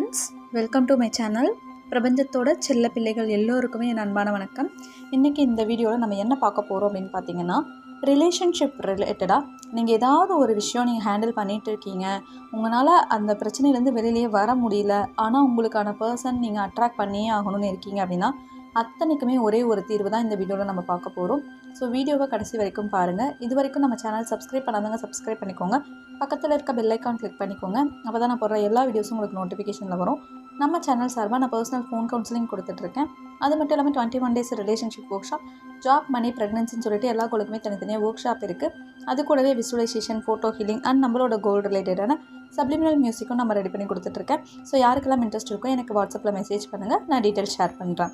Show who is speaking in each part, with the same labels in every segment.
Speaker 1: Friends welcome to my channel பிரபஞ்சத்தோட செல்ல பிள்ளைகள் எல்லோருக்குமே என் அன்பான வணக்கம். இன்றைக்கி இந்த வீடியோவில் நம்ம என்ன பார்க்க போகிறோம் அப்படின்னு பார்த்தீங்கன்னா ரிலேஷன்ஷிப் ரிலேட்டடாக நீங்கள் ஏதாவது ஒரு விஷயம் நீங்கள் ஹேண்டில் பண்ணிகிட்டு இருக்கீங்க. உங்களால் அந்த பிரச்சனையிலேருந்து வெளியிலேயே வர முடியல. ஆனால் உங்களுக்கான பர்சன் நீங்கள் அட்ராக்ட் பண்ணியே ஆகணும்னு இருக்கீங்க அப்படின்னா அத்தனைக்குமே ஒரே ஒரு தீர்வு தான் இந்த வீடியோவில் நம்ம பார்க்க போகிறோம் ஸோ வீடியோவை கடைசி வரைக்கும் பாருங்கள் இது வரைக்கும் நம்ம சேனல் சப்ஸ்கிரைப் பண்ணாதவங்க சப்ஸ்கிரைப் பண்ணிக்கோங்க. பக்கத்தில் இருக்க பெல்லைக்கான் கிளிக் பண்ணிக்கோங்க. அப்போ தான் நான் போடுற எல்லா வீடியோஸும் உங்களுக்கு நோட்டிஃபிகேஷனில் வரும். நம்ம சேனல் சார்பாக நான் பர்சனல் ஃபோன் கவுன்சிலிங் கொடுத்துட்ருக்கேன் அது மட்டும் இல்லாமல் twenty one days relationship workshop job money ப்ரெக்னன்சின்னு சொல்லிட்டு எல்லா கோளுக்குமே தனித்தனியாக ஒர்க் ஷாப் இருக்குது அது கூடவே விசுவலைசேஷன் ஃபோட்டோ ஹீலிங் அண்ட் நம்மளோட கோல் ரிலேட்டடான சப்ளிமினல் மியூசிக்கும் நம்ம ரெடி பண்ணி கொடுத்துட்ருக்கேன் ஸோ யாருக்கெல்லாம் இன்ட்ரெஸ்ட் இருக்கோ எனக்கு வாட்ஸ்அப்பில் மெசேஜ் பண்ணுங்கள் நான் டீட்டெயில் ஷேர் பண்ணுறேன்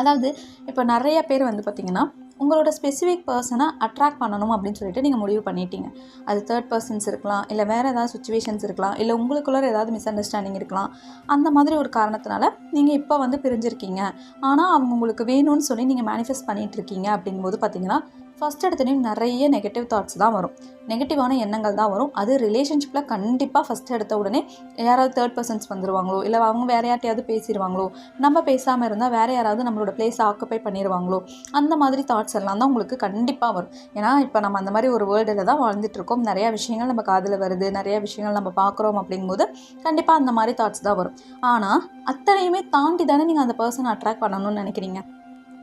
Speaker 1: அதாவது இப்போ நிறைய பேர் வந்து பார்த்திங்கன்னா உங்களோட ஸ்பெசிஃபிக் பர்சனை அட்ராக்ட் பண்ணணும் அப்படின்னு சொல்லிட்டு நீங்கள் முடிவு பண்ணிட்டீங்க. அது தேர்ட் பர்சன்ஸ் இருக்கலாம் இல்லை வேறு ஏதாவது சுச்சுவேஷன்ஸ் இருக்கலாம் இல்லை உங்களுக்குள்ளே ஏதாவது மிஸ் அண்டர்ஸ்டாண்டிங் இருக்கலாம். அந்த மாதிரி ஒரு காரணத்தினால நீங்கள் இப்போ வந்து பிரிஞ்சிருக்கீங்க. ஆனால் அவங்க உங்களுக்கு வேணும்னு சொல்லி நீங்கள் மேனிஃபெஸ்ட் பண்ணிகிட்டு இருக்கீங்க அப்படிங்கும்போது பார்த்தீங்கன்னா ஃபஸ்ட் எடுத்தோடனே நிறைய நெகட்டிவ் தாட்ஸ் தான் வரும். நெகட்டிவான எண்ணங்கள் தான் வரும். அது ரிலேஷன்ஷிப்பில் கண்டிப்பாக ஃபஸ்ட் எடுத்த உடனே யாராவது தேர்ட் பர்சன்ஸ் வந்துடுவாங்களோ இல்லை அவங்க வேறு யார்ட்டையாவது பேசிடுவாங்களோ நம்ம பேசாமல் இருந்தால் வேறு யாராவது நம்மளோட பிளேஸை ஆக்குப்பை பண்ணிடுவாங்களோ அந்த மாதிரி தாட்ஸ் எல்லாம் தான் உங்களுக்கு கண்டிப்பாக வரும். ஏன்னா இப்போ நம்ம அந்த மாதிரி ஒரு வேர்ல்டில் தான் வாழ்ந்துட்டு இருக்கோம். நிறையா விஷயங்கள் நம்ம காதில் வருது. நிறையா விஷயங்கள் நம்ம பார்க்குறோம் அப்படிங்கும்போது கண்டிப்பாக அந்த மாதிரி தாட்ஸ் தான் வரும். ஆனால் அத்தனையுமே தாண்டி தானே நீங்கள் அந்த பர்சனை அட்ராக்ட் பண்ணணும்னு நினைக்கிறீங்க?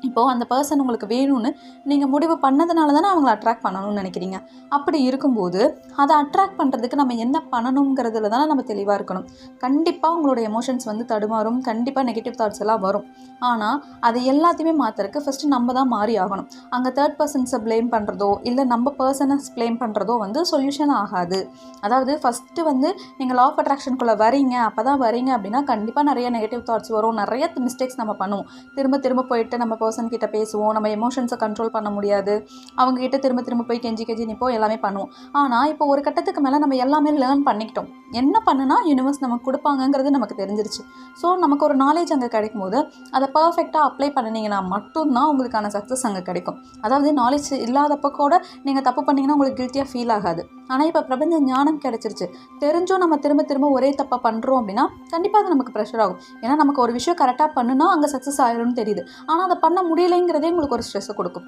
Speaker 1: இப்போது அந்த பர்சன் உங்களுக்கு வேணும்னு நீங்கள் முடிவு பண்ணதுனால தானே அவங்கள அட்ராக்ட் பண்ணணும்னு நினைக்கிறீங்க. அப்படி இருக்கும்போது அதை அட்ராக்ட் பண்ணுறதுக்கு நம்ம என்ன பண்ணணுங்கிறதுல தானே நம்ம தெளிவாக இருக்கணும். கண்டிப்பாக உங்களோட எமோஷன்ஸ் வந்து தடுமாறும் கண்டிப்பாக நெகட்டிவ் தாட்ஸ் எல்லாம் வரும். ஆனால் அதை எல்லாத்தையுமே மாற்றுறதுக்கு ஃபஸ்ட்டு நம்ம தான் மாறி ஆகணும். அங்கே தேர்ட் பர்சன்ஸை ப்ளேம் பண்ணுறதோ இல்லை நம்ம பர்சனை ப்ளேம் பண்ணுறதோ வந்து சொல்யூஷன் ஆகாது. அதாவது ஃபஸ்ட்டு வந்து நீங்கள் லா ஆஃப் அட்ராக்ஷனுக்குள்ளே வரீங்க அப்போ தான் வரீங்க அப்படின்னா கண்டிப்பாக நிறைய நெகட்டிவ் தாட்ஸ் வரும். நிறைய மிஸ்டேக்ஸ் நம்ம பண்ணுவோம். திரும்ப திரும்ப போயிட்டு நம்ம பர்சன் கிட்ட பேசுவோம் நம்ம எமோஷன்ஸை கண்ட்ரோல் பண்ண முடியாது. அவங்க கிட்ட திரும்ப திரும்ப போய் கெஞ்சி கெஞ்சி நிற்போம் எல்லாமே பண்ணுவோம். ஆனால் இப்போ ஒரு கட்டத்துக்கு மேலே நம்ம எல்லாமே லேர்ன் பண்ணிக்கிட்டோம். என்ன பண்ணுனா யூனிவர்ஸ் நமக்கு கொடுப்பாங்கங்கிறது நமக்கு தெரிஞ்சிருச்சு. ஸோ நமக்கு ஒரு நாலேஜ் அங்கே கிடைக்கும் போது அதை பர்ஃபெக்டாக அப்ளை பண்ணினீங்கன்னா மட்டும்தான் உங்களுக்கான சக்ஸஸ் அங்கே கிடைக்கும். அதாவது நாலேஜ் இல்லாதப்போ கூட நீங்கள் தப்பு பண்ணிங்கன்னா உங்களுக்கு கில்ட்டியாக ஃபீல் ஆகாது. ஆனால் இப்போ பிரபஞ்ச ஞானம் கிடைச்சிருச்சு. தெரிஞ்சும் நம்ம திரும்ப திரும்ப ஒரே தப்பாக பண்ணுறோம் அப்படின்னா கண்டிப்பாக அது நமக்கு ப்ரெஷர் ஆகும். ஏன்னா நமக்கு ஒரு விஷயம் கரெக்டாக பண்ணுனா அங்கே சக்ஸஸ் ஆகிடும்னு தெரியுது. ஆனால் அதை பண்ண முடியலைங்கிறதே உங்களுக்கு ஒரு ஸ்ட்ரெஸ்ஸை கொடுக்கும்.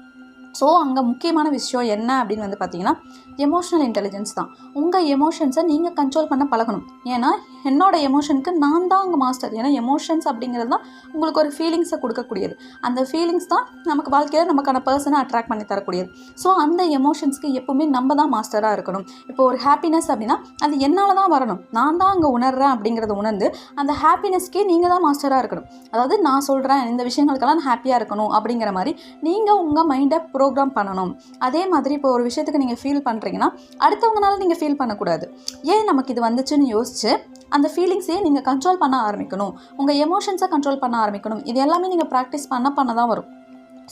Speaker 1: ஸோ அங்கே முக்கியமான விஷயம் என்ன அப்படின்னு வந்து பார்த்தீங்கன்னா எமோஷனல் இன்டெலிஜென்ஸ் தான். உங்கள் எமோஷன்ஸை நீங்கள் கண்ட்ரோல் பண்ண பழகணும். ஏன்னா என்னோடய எமோஷனுக்கு நான் தான் அங்கே மாஸ்டர் ஏன்னா எமோஷன்ஸ் அப்படிங்கிறது தான் உங்களுக்கு ஒரு ஃபீலிங்ஸை கொடுக்கக்கூடியது. அந்த ஃபீலிங்ஸ் தான் நமக்கு வாழ்க்கையில் நமக்கான பர்சனை அட்ராக்ட் பண்ணி தரக்கூடியது. ஸோ அந்த எமோஷன்ஸ்க்கு எப்போவுமே நம்ம தான் மாஸ்டராக இருக்கணும். இப்போ ஒரு ஹாப்பினஸ் அப்படின்னா அது என்னால் தான் வரணும். நான் தான் அங்கே உணர்றேன் அப்படிங்கிறத உணர்ந்து அந்த ஹாப்பினஸ்க்கே நீங்கள் தான் மாஸ்டராக இருக்கணும். அதாவது நான் சொல்கிறேன் இந்த விஷயங்களுக்கெல்லாம் நான் ஹாப்பியாக இருக்கணும் அப்படிங்கிற மாதிரி நீங்கள் உங்கள் மைண்டை ப்ரோக்ராம் பண்ணணும். அதே மாதிரி இப்போ ஒரு விஷயத்துக்கு நீங்கள் ஃபீல் பண்ணுறீங்கன்னா அடுத்தவங்கனால நீங்கள் ஃபீல் பண்ணக்கூடாது. ஏன் நமக்கு இது வந்துச்சுன்னு யோசிச்சு அந்த ஃபீலிங்ஸையே நீங்கள் கண்ட்ரோல் பண்ண ஆரம்பிக்கணும். உங்கள் எமோஷன்ஸை கண்ட்ரோல் பண்ண ஆரம்பிக்கணும். இது எல்லாமே நீங்கள் ப்ராக்டிஸ் பண்ண பண்ண தான் வரும்.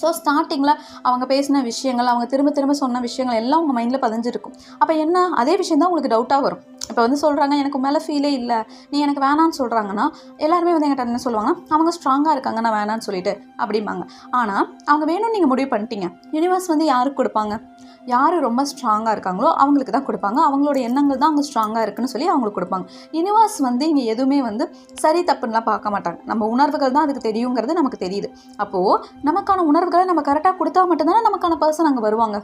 Speaker 1: ஸோ ஸ்டார்டிங்கில் அவங்க பேசின விஷயங்கள் அவங்க திரும்ப திரும்ப சொன்ன விஷயங்கள் எல்லாம் உங்கள் மைண்டில் பதிஞ்சிருக்கும். அப்போ என்ன அதே விஷயம் தான் உங்களுக்கு டவுட்டாக வரும். இப்போ வந்து சொல்கிறாங்க எனக்கு மேலே ஃபீலே இல்லை. நீ எனக்கு வேணான்னு சொல்கிறாங்கன்னா எல்லாருமே வந்து என்கிட்ட என்ன சொல்லுவாங்கன்னா அவங்க ஸ்ட்ராங்காக இருக்காங்க நான் வேணான்னு சொல்லிட்டு அப்படிம்பாங்க. ஆனால் அவங்க வேணும்னு நீங்கள் முடிவு பண்ணிட்டீங்க. யூனிவர்ஸ் வந்து யாருக்கு கொடுப்பாங்க? யார் ரொம்ப ஸ்ட்ராங்காக இருக்காங்களோ அவங்களுக்கு தான் கொடுப்பாங்க. அவங்களோட எண்ணங்கள் தான் அவங்க ஸ்ட்ராங்காக இருக்குன்னு சொல்லி அவங்களுக்கு கொடுப்பாங்க. யூனிவர்ஸ் வந்து இங்கே எதுவுமே வந்து சரி தப்புன்னெலாம் பார்க்க மாட்டாங்க. நம்ம உணர்வுகள் தான் அதுக்கு தெரியுங்கிறது நமக்கு தெரியுது. அப்போது நமக்கான உணர்வுகளை நம்ம கரெக்டாக கொடுத்தா மட்டும்தானே நமக்கான பர்சன் அங்கே வருவாங்க?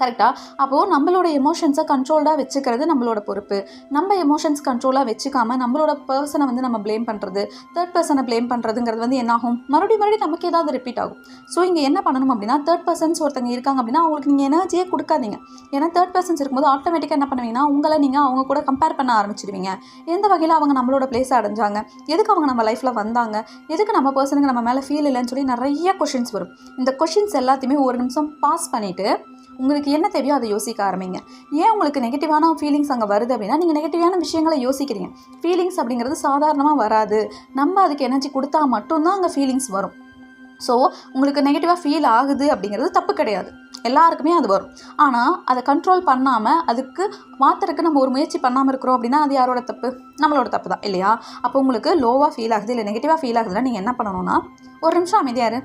Speaker 1: கரெக்டாக அப்போது நம்மளோட எமோஷன்ஸை கண்ட்ரோல்டாக வச்சுக்கிறது நம்மளோட பொறுப்பு. நம்ம எமோஷன்ஸ் கண்ட்ரோலாக வச்சுக்காமல் நம்மளோட பர்சனை வந்து நம்ம ப்ளேம் பண்ணுறது தேர்ட் பர்சனை ப்ளேம் பண்ணுறதுங்கிறது வந்து என்ன ஆகும் மறுபடியும் மறுபடியும் நமக்கு ஏதாவது ரிப்பீட் ஆகும். ஸோ இங்கே என்ன பண்ணணும் அப்படின்னா தேர்ட் பர்சன்ஸ் ஒருத்தங்க இருக்காங்க அப்படின்னா அவங்களுக்கு நீங்கள் எனர்ஜியே கொடுக்காதீங்க. ஏன்னா தேர்ட் பர்சன்ஸ் இருக்கும்போது ஆட்டோமேட்டிக்காக என்ன பண்ணுவீங்கன்னா உங்களை நீங்கள் அவங்க கூட கம்பேர் பண்ண ஆரம்பிச்சிடுவீங்க எந்த வகையில் அவங்க நம்மளோட பிளேஸ் அடைஞ்சாங்க? எதுக்கு அவங்க நம்ம லைஃப்பில் வந்தாங்க? எதுக்கு நம்ம பர்சனுக்கு நம்ம மேலே ஃபீல் இல்லைன்னு சொல்லி நிறைய கொஷின்ஸ் வரும். இந்த கொஷின்ஸ் எல்லாத்தையுமே ஒரு நிமிஷம் பாஸ் பண்ணிவிட்டு உங்களுக்கு என்ன தேவையோ அதை யோசிக்க ஆரம்பிங்க. ஏன் உங்களுக்கு நெகட்டிவான ஃபீலிங்ஸ் அங்கே வருது அப்படின்னா நீங்கள் நெகட்டிவான விஷயங்களை யோசிக்கிறீங்க. ஃபீலிங்ஸ் அப்படிங்கிறது சாதாரணமாக வராது. நம்ம அதுக்கு எனர்ஜி கொடுத்தா மட்டும்தான் அங்கே ஃபீலிங்ஸ் வரும். ஸோ உங்களுக்கு நெகட்டிவாக ஃபீல் ஆகுது அப்படிங்கிறது தப்பு கிடையாது. எல்லாருக்குமே அது வரும். ஆனால் அதை கண்ட்ரோல் பண்ணாமல் அதுக்கு மாத்திரக்கு நம்ம ஒரு முயற்சி பண்ணாமல் இருக்கிறோம் அப்படின்னா அது யாரோட தப்பு? நம்மளோட தப்பு தான் இல்லையா? அப்போ உங்களுக்கு லோவாக ஃபீல் ஆகுது இல்லை நெகட்டிவாக ஃபீல் ஆகுதுன்னா நீங்கள் என்ன பண்ணணும்னா ஒரு நிமிஷம் அமைதியாரு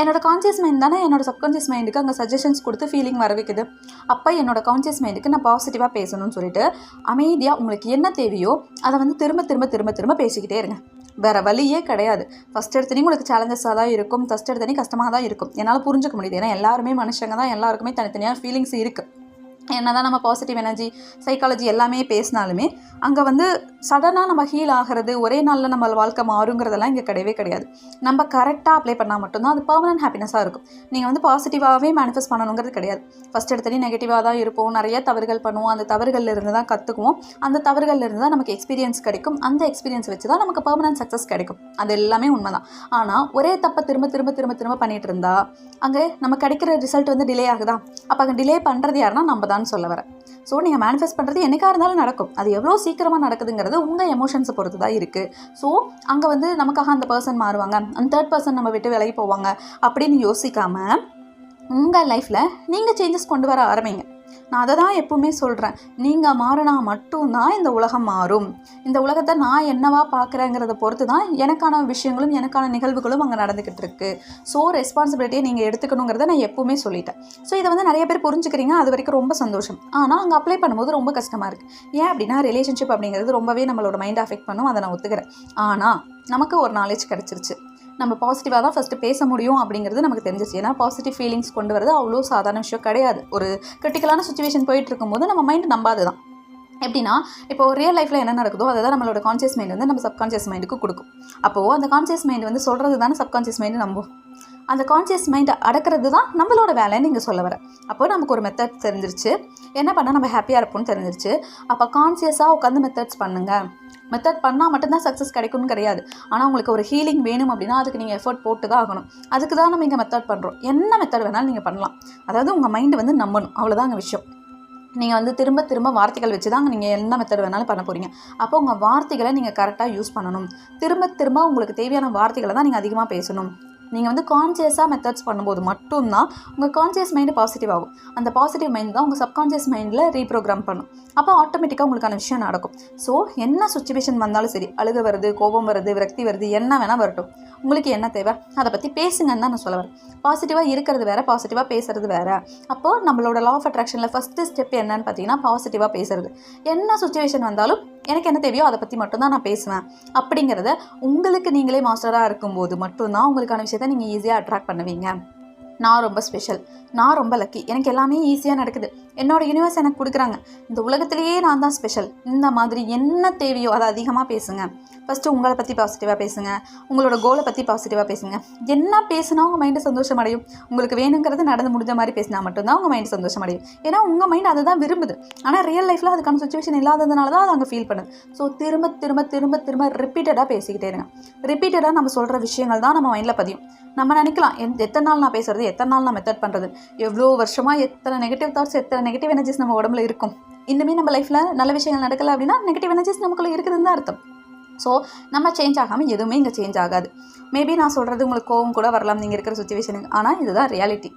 Speaker 1: என்னோட கான்சியஸ் மைண்ட் தானே என்னோட சப்கான்சியஸ் மைண்டுக்கு அங்கே சஜஷன்ஸ் கொடுத்து ஃபீலிங் வர வைக்குது. அப்போ என்னோட கான்சியஸ் மைண்டுக்கு நான் பாசிட்டிவாக பேசணும்னு சொல்லிட்டு அமைதியாக உங்களுக்கு என்ன தேவையோ அதை வந்து திரும்ப திரும்ப திரும்ப திரும்ப பேசிக்கிட்டே இருங்க. வேறு வழியே கிடையாது. ஃபஸ்ட் எடுத்தனே உங்களுக்கு சேலஞ்சஸாக தான் இருக்கும். ஃபஸ்ட் எடுத்தனே கஷ்டமாக தான் இருக்கும். என்னால் புரிஞ்சுக்க முடியுது. ஏன்னா எல்லாருமே மனுஷங்க தான். எல்லாருக்குமே தனித்தனியாக ஃபீலிங்ஸ் இருக்குது என்ன தான் நம்ம பாசிட்டிவ் எனர்ஜி சைக்காலஜி எல்லாமே பேசினாலுமே அங்கே வந்து சடனாக நம்ம ஹீல் ஆகிறது ஒரே நாளில் நம்ம வாழ்க்கை மாறுங்கிறதெல்லாம் இங்கே கிடையவே கிடையாது. நம்ம கரெக்டாக அப்ளை பண்ணால் மட்டும்தான் அது பர்மனன்ட் ஹாப்பினஸாக இருக்கும். நீங்கள் வந்து பாசிட்டிவாகவே மேனிஃபெஸ்ட் பண்ணணுங்கிறது கிடையாது. ஃபஸ்ட் எடுத்தனே நெகட்டிவாக தான் இருப்போம். நிறைய தவறுகள் பண்ணுவோம். அந்த தவறுகள்லேருந்து தான் கற்றுக்குவோம் அந்த தவறுகளில் இருந்து தான் நமக்கு எக்ஸ்பீரியன்ஸ் கிடைக்கும். அந்த எக்ஸ்பீரியன்ஸ் வச்சு தான் நமக்கு பர்மனன்ட் சக்ஸஸ் கிடைக்கும். அது எல்லாமே உண்மை தான் ஆனால் ஒரே தப்பை திரும்ப திரும்ப திரும்ப திரும்ப பண்ணிட்டு இருந்தால் அங்கே நம்ம கிடைக்கிற ரிசல்ட் வந்து டிலே ஆகுதா? அப்போ அங்கே டிலே பண்ணுறது யாருன்னா நம்ம தான். சொல்ல வரேன். ஸோ நீங்கள் மேனிஃபெஸ்ட் பண்ணுறது என்னைக்காக இருந்தாலும் நடக்கும். அது எவ்வளோ சீக்கிரமாக நடக்குதுங்கிறது உங்கள் எமோஷன்ஸை பொறுத்து தான் இருக்குது ஸோ அங்கே வந்து நமக்காக அந்த பர்சன் மாறுவாங்க. அந்த தேர்ட் பர்சன் நம்ம விட்டு விலகி போவாங்க. அப்படின்னு யோசிக்காமல் உங்கள் லைஃப்பில் நீங்கள் சேஞ்சஸ் கொண்டு வர ஆரம்பிங்க. நான் அதை தான் எப்பவுமே சொல்கிறேன் நீங்கள் மாறினா மட்டும்தான் இந்த உலகம் மாறும். இந்த உலகத்தை நான் என்னவா பார்க்குறேங்கிறத பொறுத்து தான் எனக்கான விஷயங்களும் எனக்கான நிகழ்வுகளும் அங்கே நடந்துக்கிட்டு இருக்கு. ஸோ ரெஸ்பான்சிபிலிட்டியை நீங்கள் எடுத்துக்கணுங்கிறத நான் எப்பவுமே சொல்லிட்டேன். ஸோ இதை வந்து நிறைய பேர் புரிஞ்சுக்கிறீங்க அது வரைக்கும் ரொம்ப சந்தோஷம். ஆனால் அங்கே அப்ளை பண்ணும்போது ரொம்ப கஷ்டமாக இருக்குது ஏன் அப்படின்னா ரிலேஷன்ஷிப் அப்படிங்கிறது ரொம்பவே நம்மளோட மைண்ட் அஃபெக்ட் பண்ணும் அதை நான் ஒத்துக்கிறேன். ஆனால் நமக்கு ஒரு நாலேஜ் கிடச்சிருச்சு. நம்ம பாசிட்டிவாக தான் ஃபஸ்ட்டு பேச முடியும் அப்படிங்கிறது நமக்கு தெரிஞ்சிச்சு ஏன்னா பாசிட்டிவ் ஃபீலிங்ஸ் கொண்டு வரது அவ்வளோ சாதாரண விஷயம் கிடையாது. ஒரு கிரிட்டிக்கலான சுச்சுவேஷன் போயிட்டு இருக்கும்போது நம்ம மைண்ட் நம்பாது தான் எப்படின்னா இப்போ ரியல் லைஃப்பில் என்ன நடக்குதோ அதை தான் நம்மளோட கான்சியஸ் மைண்ட் வந்து நம்ம சப்கான்ஷியஸ் மைண்டுக்கு கொடுக்கும். அப்போது அந்த கான்சியஸ் மைண்ட் வந்து சொல்கிறது தானே சப்கான்ஷியஸ் மைண்டு நம்பும். அந்த கான்சியஸ் மைண்டை அடக்கிறது தான் நம்மளோட வேலைன்னு நீங்கள் சொல்ல வர. அப்போ நமக்கு ஒரு மெத்தட் தெரிஞ்சிருச்சு. என்ன பண்ணால் நம்ம ஹாப்பியாக இருப்போம்னு தெரிஞ்சிருச்சு. அப்போ கான்சியஸாக உட்காந்து மெத்தட்ஸ் பண்ணுங்கள் மெத்தட் பண்ணால் மட்டும்தான் சக்ஸஸ் கிடைக்கும்னு கிடையாது. ஆனால் உங்களுக்கு ஒரு ஹீலிங் வேணும் அப்படின்னா அதுக்கு நீங்கள் எஃபர்ட் போட்டு தான் ஆகணும். அதுக்கு தான் நம்ம இங்கே மெத்தட் பண்ணுறோம் என்ன மெத்தட் வேணாலும் நீங்கள் பண்ணலாம். அதாவது உங்கள் மைண்டு வந்து நம்பணும். அவ்வளோதான் விஷயம். நீங்கள் வந்து திரும்ப திரும்ப வார்த்தைகள் வச்சு தான் நீங்கள் என்ன மெத்தட் வேணாலும் பண்ண போகிறீங்க அப்போ உங்கள் வார்த்தைகளை நீங்கள் கரெக்டாக யூஸ் பண்ணணும். திரும்ப திரும்ப உங்களுக்கு தேவையான வார்த்தைகளை தான் நீங்கள் அதிகமாக பேசணும். நீங்கள் வந்து கான்சியஸாக மெத்தட்ஸ் பண்ணும்போது மட்டும்தான் உங்கள் கான்சியஸ் மைண்டு பாசிட்டிவ் ஆகும். அந்த பாசிட்டிவ் மைண்ட் தான் உங்கள் சப்கான்சியஸ் மைண்டில் ரீப்ரோக்ராம் பண்ணும். அப்போ ஆட்டோமேட்டிக்காக உங்களுக்கான விஷயம் நடக்கும். ஸோ என்ன சுச்சுவேஷன் வந்தாலும் சரி அழுக வருது கோபம் வருது விரக்தி வருது என்ன வேணால் வரட்டும். உங்களுக்கு என்ன தேவை? அதை பற்றி பேசுங்கன்னு தான் நான் சொல்ல வரேன். பாசிட்டிவாக இருக்கிறது வேறு பாசிட்டிவாக பேசுறது வேறு. அப்போது நம்மளோட லா ஆஃப் அட்ராக்ஷனில் ஃபஸ்ட்டு ஸ்டெப் என்னன்னு பார்த்தீங்கன்னா பாசிட்டிவாக பேசுறது. என்ன சுச்சுவேஷன் வந்தாலும் எனக்கு என்ன தேவையோ அதை பற்றி மட்டும்தான் நான் பேசுவேன். அப்படிங்கிறத உங்களுக்கு நீங்களே மாஸ்டராக இருக்கும்போது மட்டும்தான் உங்களுக்கான விஷயம் விஷயத்தை நீங்கள் ஈஸியாக அட்ராக்ட் பண்ணுவீங்க. நான் ரொம்ப ஸ்பெஷல் நான் ரொம்ப லக்கி எனக்கு எல்லாமே ஈஸியாக நடக்குது. என்னோடய யூனிவர்ஸ் எனக்கு கொடுக்குறாங்க. இந்த உலகத்திலேயே நான் தான் ஸ்பெஷல் இந்த மாதிரி என்ன தேவையோ அதை அதிகமாக பேசுங்க. ஃபஸ்ட்டு உங்களை பற்றி பாசிட்டிவாக பேசுங்க. உங்களோட கோலை பற்றி பாசிட்டிவாக பேசுங்க. என்ன பேசுனா உங்கள் மைண்டு சந்தோஷம் அடையும் உங்களுக்கு வேணுங்கிறது நடந்து முடிஞ்ச மாதிரி பேசினா மட்டும்தான் உங்கள் மைண்டு சந்தோஷம் அடையும் ஏன்னா உங்கள் மைண்ட் அதை தான் விரும்புது. ஆனால் ரியல் லைஃப்பில் அதுக்கான சுச்சுவேஷன் இல்லாததுனால தான் அது அங்கே ஃபீல் பண்ணுது. ஸோ திரும்ப திரும்ப திரும்ப திரும்ப ரிப்பீட்டடாக பேசிக்கிட்டே இருங்க. ரிப்பீட்டடாக நம்ம சொல்கிற விஷயங்கள் தான் நம்ம மைண்டில் பதியும். நம்ம நினைக்கலாம் எத்தனை நாள் நான் பேசுறது எத்தனை நாள் நான் மெத்தட் பண்ணுறது எவ்வளோ வருஷமாக எத்தனை நெகட்டிவ் தாட்ஸ் எத்தனை நெகட்டிவ் எனர்ஜிஸ் நம்ம உடம்புல இருக்கும். இன்னுமே நம்ம லைஃப்பில் நல்ல விஷயங்கள் நடக்கலை அப்படின்னா நெகட்டிவ் எனர்ஜிஸ் நமக்குள்ளே இருக்குதுன்னு தான் அர்த்தம். ஸோ நம்ம சேஞ்ச் ஆகாமல் எதுவுமே இங்கே சேஞ்ச் ஆகாது. மேபி நான் சொல்கிறது உங்களுக்கு கோவம் கூட வரலாம். நீங்கள் இருக்கிற சுச்சுவேஷனுக்கு ஆனால் இதுதான் ரியாலிட்டி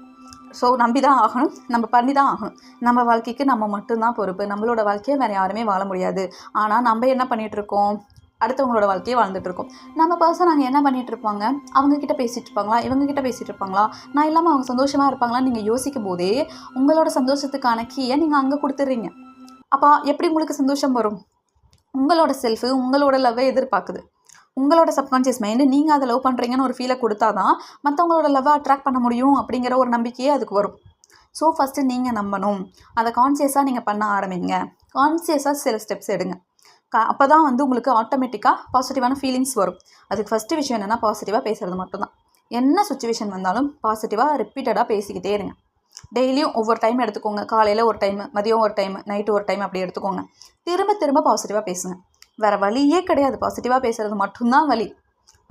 Speaker 1: ஸோ நம்பி தான் ஆகணும். நம்ம பண்ணி தான் ஆகணும். நம்ம வாழ்க்கைக்கு நம்ம மட்டும்தான் பொறுப்பு. நம்மளோட வாழ்க்கையை வேறு யாருமே வாழ முடியாது. ஆனால் நம்ம என்ன பண்ணிகிட்டு இருக்கோம்? அடுத்தவங்களோட வாழ்க்கையை வாழ்ந்துட்டு இருக்கோம் நம்ம பர்சன் அங்கே என்ன பண்ணிட்டு இருப்பாங்க அவங்க கிட்ட பேசிட்டு இருப்பாங்களா இவங்க கிட்ட பேசிட்டு இருப்பாங்களா நான் இல்லாமல் அவங்க சந்தோஷமாக இருப்பாங்களா நீங்கள் யோசிக்கும் போதே உங்களோட சந்தோஷத்துக்கான கீயை நீங்கள் அங்கே கொடுத்துட்றீங்க அப்போ எப்படி உங்களுக்கு சந்தோஷம் வரும்? உங்களோட செல்ஃபு உங்களோட லவ்வை எதிர்பார்க்குது. உங்களோட சப்கான்ஷியஸ் மைண்டு நீங்கள் அதை லவ் பண்ணுறீங்கன்னு ஒரு ஃபீலை கொடுத்தா தான் மற்றவங்களோட லவ்வை அட்ராக்ட் பண்ண முடியும் அப்படிங்கிற ஒரு நம்பிக்கையே அதுக்கு வரும். ஸோ ஃபஸ்ட்டு நீங்கள் நம்பணும். அதை கான்சியஸாக நீங்கள் பண்ண ஆரம்பிங்க. கான்சியஸாக சில ஸ்டெப்ஸ் எடுங்க. க அப்போ தான் வந்து உங்களுக்கு ஆட்டோமேட்டிக்காக பாசிட்டிவான ஃபீலிங்ஸ் வரும். அதுக்கு ஃபஸ்ட்டு விஷயம் என்னென்னா பாசிட்டிவாக பேசுகிறது மட்டும்தான். என்ன சுச்சுவேஷன் வந்தாலும் பாசிட்டிவாக ரிப்பீட்டடாக பேசிக்கிட்டே இருங்க. டெய்லியும் ஒவ்வொரு டைம் எடுத்துக்கோங்க. காலையில் ஒரு டைம் மதியம் ஒரு டைம் நைட்டு ஒரு டைம் அப்படி எடுத்துக்கோங்க. திரும்ப திரும்ப பாசிட்டிவாக பேசுங்க. வேறு வழியே கிடையாது. பாசிட்டிவாக பேசுகிறது மட்டும்தான் வழி.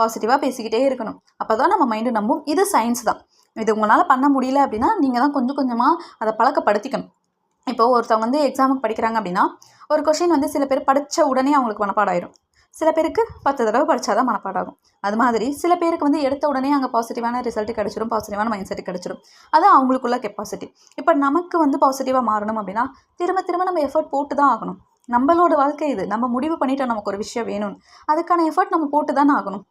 Speaker 1: பாசிட்டிவாக பேசிக்கிட்டே இருக்கணும். அப்போ தான் நம்ம மைண்டு நம்பும். இது சயின்ஸ் தான். இது உங்களால் பண்ண முடியல அப்படின்னா நீங்கள் தான் கொஞ்சம் கொஞ்சமாக அதை பழக்கப்படுத்திக்கணும். இப்போது ஒருத்தவங்க வந்து எக்ஸாமுக்கு படிக்கிறாங்க அப்படின்னா ஒரு கொஷின் வந்து சில பேர் படித்த உடனே அவங்களுக்கு மனப்பாடாயிரும். சில பேருக்கு பத்து தடவை படித்தாதான் தான் மனப்பாடாகும். அது மாதிரி சில பேருக்கு வந்து எடுத்த உடனே அங்கே பாசிட்டிவான ரிசல்ட் கிடச்சிரும் பாசிட்டிவான மைண்ட் செட் கிடச்சிரும். அது அவங்களுக்குள்ள கெப்பாசிட்டி இப்போ நமக்கு வந்து பாசிட்டிவாக மாறணும் அப்படின்னா திரும்ப திரும்ப நம்ம எஃபர்ட் போட்டு தான் ஆகணும். நம்மளோட வாழ்க்கை இது. நம்ம முடிவு பண்ணிவிட்டோம் நமக்கு ஒரு விஷயம் வேணும்னு. அதுக்கான எஃபர்ட் நம்ம போட்டு தானே ஆகணும்.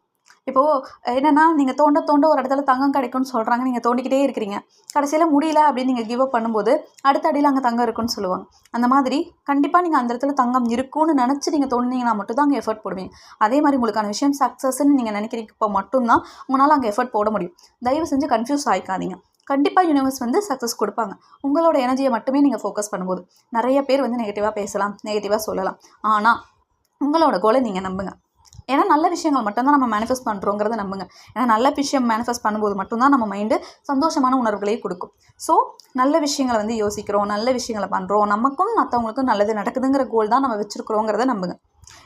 Speaker 1: இப்போது என்னென்னா நீங்கள் தோண்ட தோண்ட ஒரு இடத்துல தங்கம் கிடைக்கும்னு சொல்கிறாங்க நீங்கள் தோண்டிக்கிட்டே இருக்கிறீங்க. கடைசியில் முடியல அப்படின்னு நீங்கள் கிவ் அப் பண்ணும்போது அடுத்த அடியில் அங்கே தங்கம் இருக்குன்னு சொல்லுவாங்க. அந்த மாதிரி கண்டிப்பாக நீங்கள் அந்த இடத்துல தங்கம் இருக்கும்னு நினச்சி நீங்கள் தோண்டினீங்கன்னா மட்டும் தான் அங்கே எஃபர்ட் போடுவீங்க. அதே மாதிரி உங்களுக்கான விஷயம் சக்ஸஸ்ன்னு நீங்கள் நினைக்கிறீங்க இப்போ மட்டும்தான் உங்களால் அங்கே எஃபர்ட் போட முடியும். தயவு செஞ்சு கன்ஃபியூஸ் ஆகிக்காதீங்க கண்டிப்பாக யூனிவர்ஸ் வந்து சக்ஸஸ் கொடுப்பாங்க. உங்களோட எனர்ஜியை மட்டுமே நீங்கள் ஃபோக்கஸ் பண்ணும்போது. நிறைய பேர் வந்து நெகட்டிவாக பேசலாம் நெகட்டிவாக சொல்லலாம். ஆனால் உங்களோட கோலை நீங்கள் நம்புங்க. ஏன்னா நல்ல விஷயங்கள் மட்டும்தான் நம்ம மேனிஃபெஸ்ட் பண்ணுறோங்கிறத நம்புங்க. ஏன்னா நல்ல விஷயம் மேனிஃபெஸ்ட் பண்ணும்போது மட்டும்தான் நம்ம மைண்டு சந்தோஷமான உணர்வுகளையே கொடுக்கும். ஸோ நல்ல விஷயங்களை வந்து யோசிக்கிறோம் நல்ல விஷயங்களை பண்ணுறோம் நமக்கும் மற்றவங்களுக்கும் நல்லது நடக்குதுங்கிற கோல் தான் நம்ம வச்சுருக்குறோங்கிறத நம்புங்க.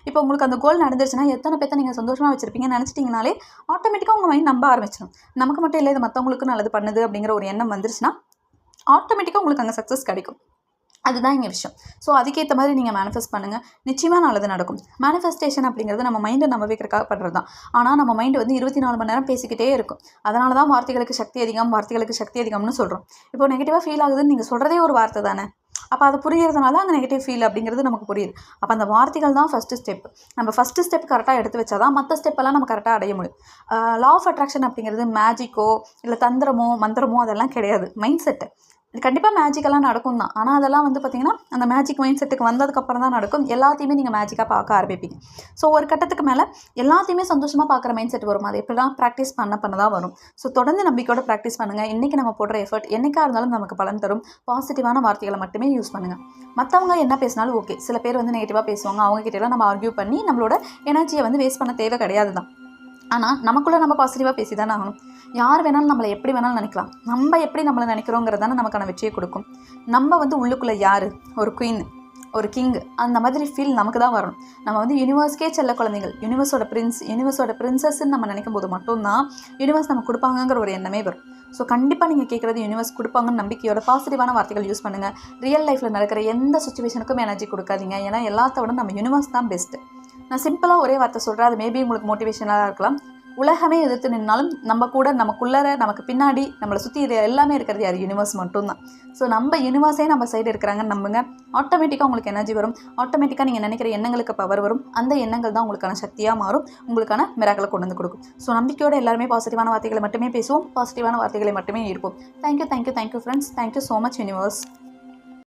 Speaker 1: இப்போ உங்களுக்கு அந்த கோல் நடந்துருச்சுன்னா எத்தனை பேர்த்த நீங்கள் சந்தோஷமாக வச்சுருப்பீங்கன்னு நினச்சிட்டிங்கனாலே ஆட்டோமேட்டிக்காக உங்கள் மைண்ட் நம்ப ஆரம்பிச்சிடும். நமக்கு மட்டும் இல்லை இது மற்றவங்களுக்கும் நல்லது பண்ணுது அப்படிங்கிற ஒரு எண்ணம் வந்துருச்சுன்னா ஆட்டோமேட்டிக்காக உங்களுக்கு அங்கே சக்ஸஸ் கிடைக்கும். அதுதான் இங்கே விஷயம். ஸோ அதுக்கேற்ற மாதிரி நீங்கள் மேனிஃபெஸ்ட் பண்ணுங்கள் நிச்சயமாக நல்லது நடக்கும். மேனிஃபெஸ்டேஷன் அப்படிங்கிறது நம்ம மைண்டை நம்ம வைக்கிறக்காக பண்ணுறது தான் ஆனால் நம்ம மைண்டு வந்து இருபத்தி நாலு மணி நேரம் பேசிக்கிட்டே இருக்கும். அதனால தான் வார்த்தைகளுக்கு சக்தி அதிகம் வார்த்தைகளுக்கு சக்தி அதிகம்னு சொல்கிறோம் இப்போ நெகட்டிவாக ஃபீல் ஆகுதுன்னு நீங்கள் சொல்கிறதே ஒரு வார்த்தை தானே? அப்போ அது புரியறதுனால அங்கே நெகட்டிவ் ஃபீல் அப்படிங்கிறது நமக்கு புரியுது. அப்போ அந்த வார்த்தைகள் தான் ஃபஸ்ட்டு ஸ்டெப் நம்ம ஃபஸ்ட்டு ஸ்டெப் கரெக்டாக எடுத்து வச்சா தான் மற்ற ஸ்டெப்பெல்லாம் நம்ம கரெக்டாக அடைய முடியும். லா ஆஃப் அட்ராக்ஷன் அப்படிங்கிறது மேஜிக்கோ இல்லை தந்திரமோ மந்திரமோ அதெல்லாம் கிடையாது. மைண்ட் செட்டு கண்டிப்பாக மேஜிக்கெல்லாம் நடக்கும் தான். ஆனால் அதெல்லாம் வந்து பார்த்திங்கன்னா அந்த மேஜிக் மைண்ட் செட்டுக்கு வந்ததுக்கப்புறம் தான் நடக்கும். எல்லாத்தையுமே நீங்கள் மேஜிக்காக பார்க்க ஆரம்பிப்பீங்க. ஸோ ஒரு கட்டத்துக்கு மேலே எல்லாத்தையுமே சந்தோஷமாக பார்க்குற மைண்ட் செட் வரும். அது எப்படிலாம் ப்ராக்டிஸ் பண்ண பண்ண தான் வரும். ஸோ தொடர்ந்து நம்பிக்கையோட ப்ராக்டிஸ் பண்ணுங்கள் இன்றைக்கி நம்ம போடுற எஃபர்ட் என்றைக்காக இருந்தாலும் நமக்கு பலன் தரும். பாசிட்டிவான வார்த்தைகளை மட்டுமே யூஸ் பண்ணுங்கள் மற்றவங்க என்ன பேசினாலும் ஓகே சில பேர் வந்து நெகட்டிவாக பேசுவாங்க. அவங்ககிட்டலாம் நம்ம ஆர்கியூ பண்ணி நம்மளோட எனர்ஜியை வந்து வேஸ்ட் பண்ண தேவை கிடையாது தான். ஆனால் நமக்குள்ளே நம்ம பாசிட்டிவாக பேசி தானே ஆகணும். யார் வேணாலும் நம்மளை எப்படி வேணாலும் நினைக்கலாம். நம்ம எப்படி நம்மளை நினைக்கிறோங்கிறது தானே நமக்கான வெற்றியை கொடுக்கும். நம்ம வந்து உள்ளுக்குள்ளே யார்? ஒரு குயின் ஒரு கிங் அந்த மாதிரி ஃபீல் நமக்கு தான் வரணும். நம்ம வந்து யூனிவர்ஸ்க்கே செல்ல குழந்தைகள். யூனிவர்ஸோட பிரின்ஸ் யூனிவர்ஸோட பிரின்சஸ்ன்னு நம்ம நினைக்கும் போது மட்டும்தான் யூனிவர்ஸ் நம்ம கொடுப்பாங்கங்கிற ஒரு எண்ணமே வரும். ஸோ கண்டிப்பாக நீங்கள் கேட்குறது யூனிவர்ஸ் கொடுப்பாங்கன்னு நம்பிக்கையோட பாசிட்டிவான வார்த்தைகள் யூஸ் பண்ணுங்கள் ரியல் லைஃப்பில் நடக்கிற எந்த சுச்சுவேஷனுக்கும் எனர்ஜி கொடுக்காதீங்க. ஏன்னா எல்லாத்தோட நம்ம யூனிவர்ஸ் தான் பெஸ்ட்டு நான் சிம்பிளாக ஒரே வார்த்தை சொல்கிறேன் அது மேபி உங்களுக்கு மோட்டிவேஷனாக இருக்கலாம். உலகமே எதிர்த்து நின்னாலும் நம்ம கூட நமக்குள்ளர நமக்கு பின்னாடி நம்மளை சுற்றி இது எல்லாமே இருக்கிறது யார்? யூனிவர்ஸ் மட்டும்தான். ஸோ நம்ம யூனிவர்ஸே நம்ம சைடு இருக்கிறாங்கன்னு நம்புங்க. ஆட்டோமேட்டிக்காக உங்களுக்கு எனர்ஜி வரும். ஆட்டோமேட்டிக்காக நீங்கள் நினைக்கிற எண்ணங்களுக்கு பவர் வரும். அந்த எண்ணங்கள் தான் உங்களுக்கான சக்தியாக மாறும். உங்களுக்கான மிராக்களை கொண்டு வந்து கொடுக்கும். ஸோ நம்பிக்கையோட எல்லாருமே பாசிட்டிவான வார்த்தைகளை மட்டுமே பேசுவோம். பாசிட்டிவான வார்த்தைகளை மட்டுமே இருப்போம் thank you thank you thank you friends thank you so much universe